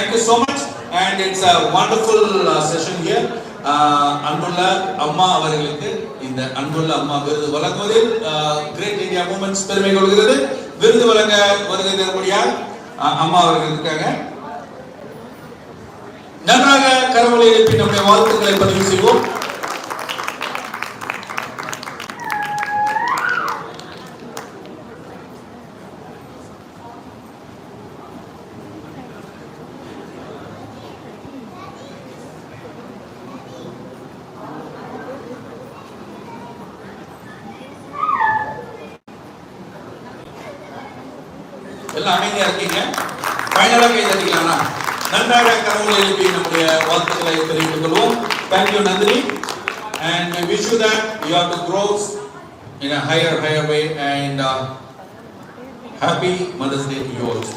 Thank you so much. And it's a wonderful uh, அன்புள்ள அம்மா uh, அவர்களுக்கு இந்த அன்புள்ள அம்மா விருது வழங்குவதில் கிரேட் இந்தியா மூமெண்ட்ஸ் பெருமை கொள்கிறது. விருது வழங்க வருகை தரக்கூடிய uh, அம்மா அவர்கள் இருக்காங்க. நன்றாக கரவலை எழுப்பி நம்முடைய வாழ்த்துக்களை பதிவு செய்வோம். எல்லாம் அமைதியா இருக்கீங்க ஃபைனலாக கை தட்டிக்கலாம்னா நன்றாக கடவுளை எழுப்பி நம்முடைய வாழ்த்துக்களை தெரிவித்துக் கொள்வோம் thank you Nandini and wish you that you have to grow in a higher higher way and happy mother's day you also